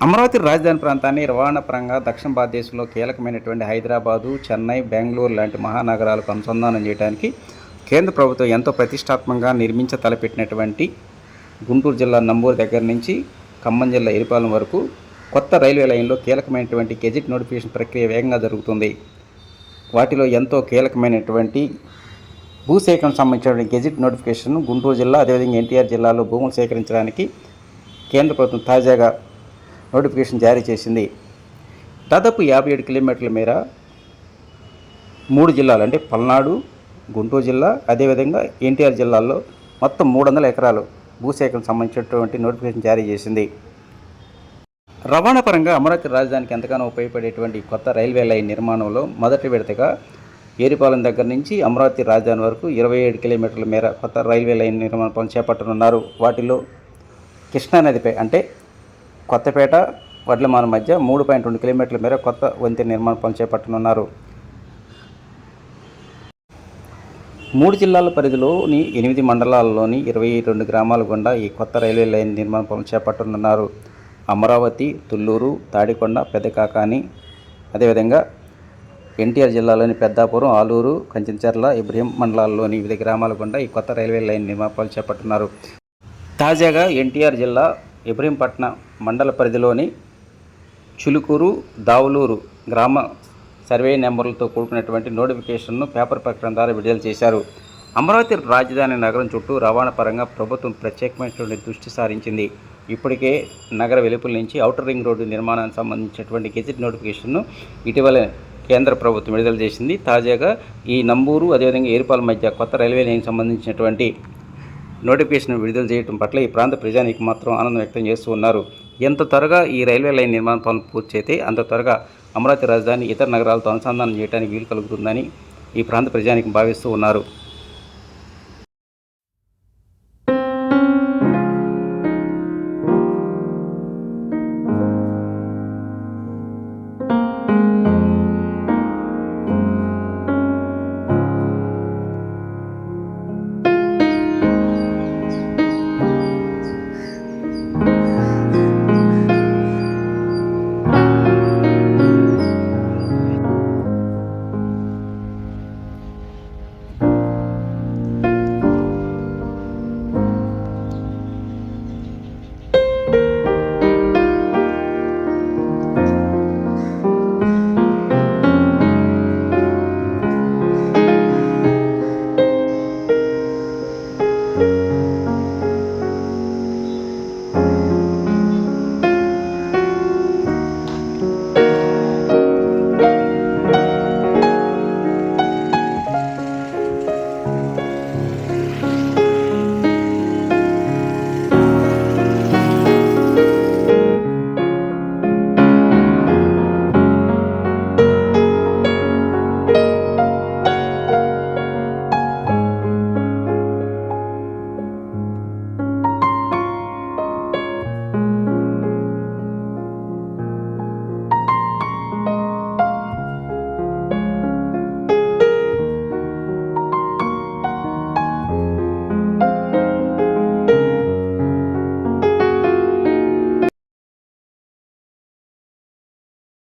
అమరావతి రాజధాని ప్రాంతాన్ని రవాణా పరంగా దక్షిణ భారతదేశంలో కీలకమైనటువంటి హైదరాబాదు చెన్నై బెంగళూరు లాంటి మహానగరాలకు అనుసంధానం చేయడానికి కేంద్ర ప్రభుత్వం ఎంతో ప్రతిష్టాత్మకంగా నిర్మించ తలపెట్టినటువంటి గుంటూరు జిల్లా నంబూరు దగ్గర నుంచి ఖమ్మం జిల్లా ఎరిపాలెం వరకు కొత్త రైల్వే లైన్లో కీలకమైనటువంటి గెజిట్ నోటిఫికేషన్ ప్రక్రియ వేగంగా జరుగుతుంది. వాటిలో ఎంతో కీలకమైనటువంటి భూసేకరణ సంబంధించిన గెజిట్ నోటిఫికేషన్ గుంటూరు జిల్లా అదేవిధంగా ఎన్టీఆర్ జిల్లాలో భూములు సేకరించడానికి కేంద్ర ప్రభుత్వం తాజాగా నోటిఫికేషన్ జారీ చేసింది. దాదాపు యాభై ఏడు కిలోమీటర్ల మేర మూడు జిల్లాలు అంటే పల్నాడు గుంటూరు జిల్లా అదేవిధంగా ఎన్టీఆర్ జిల్లాల్లో మొత్తం మూడు వందల ఎకరాలు భూసేకరణ సంబంధించినటువంటి నోటిఫికేషన్ జారీ చేసింది. రవాణా పరంగా అమరావతి రాజధానికి ఎంతగానో ఉపయోగపడేటువంటి కొత్త రైల్వే లైన్ నిర్మాణంలో మొదటి విడతగా ఏరిపాలెం దగ్గర నుంచి అమరావతి రాజధాని వరకు ఇరవై ఏడు కిలోమీటర్ల మేర కొత్త రైల్వే లైన్ నిర్మాణ పనులు చేపట్టనున్నారు. వాటిలో కృష్ణానదిపై అంటే కొత్తపేట వడ్లమాన మధ్య మూడు పాయింట్ రెండు కిలోమీటర్ల మేర కొత్త వంతెన నిర్మాణ పనులు చేపట్టనున్నారు. మూడు జిల్లాల పరిధిలోని ఎనిమిది మండలాల్లోని ఇరవై రెండు గ్రామాల గుండా ఈ కొత్త రైల్వే లైన్ నిర్మాణ పనులు చేపట్టనున్నారు. అమరావతి తుళ్ళూరు తాడికొండ పెద్దకాకాని అదేవిధంగా ఎన్టీఆర్ జిల్లాలోని పెద్దాపురం ఆలూరు కంచెంచర్ల ఇబ్రహీం మండలాల్లోని వివిధ గ్రామాల గుండా ఈ కొత్త రైల్వే లైన్ నిర్మాణ పనులు చేపట్టున్నారు తాజాగా ఎన్టీఆర్ జిల్లా ఇబ్రహీంపట్నం మండల పరిధిలోని చులుకూరు దావులూరు గ్రామ సర్వే నెంబర్లతో కూడుకున్నటువంటి నోటిఫికేషన్ను పేపర్ ప్రకటన ద్వారా విడుదల చేశారు. అమరావతి రాజధాని నగరం చుట్టూ రవాణా పరంగా ప్రభుత్వం ప్రత్యేకమైనటువంటి దృష్టి సారించింది. ఇప్పటికే నగర వెలుపుల నుంచి ఔటర్ రింగ్ రోడ్డు నిర్మాణానికి సంబంధించినటువంటి గెజిట్ నోటిఫికేషన్ను ఇటీవల కేంద్ర ప్రభుత్వం విడుదల చేసింది. తాజాగా ఈ నంబూరు అదేవిధంగా ఏరుపాల మధ్య కొత్త రైల్వే లైన్కి సంబంధించినటువంటి నోటిఫికేషన్ విడుదల చేయడం పట్ల ఈ ప్రాంత ప్రజానికి మాత్రం ఆనందం వ్యక్తం చేస్తూ ఉన్నారు. ఎంత త్వరగా ఈ రైల్వే లైన్ నిర్మాణ పనులు పూర్తి అయితే అంత త్వరగా అమరావతి రాజధాని ఇతర నగరాలతో అనుసంధానం చేయడానికి వీలు కలుగుతుందని ఈ ప్రాంత ప్రజానికి భావిస్తూ ఉన్నారు.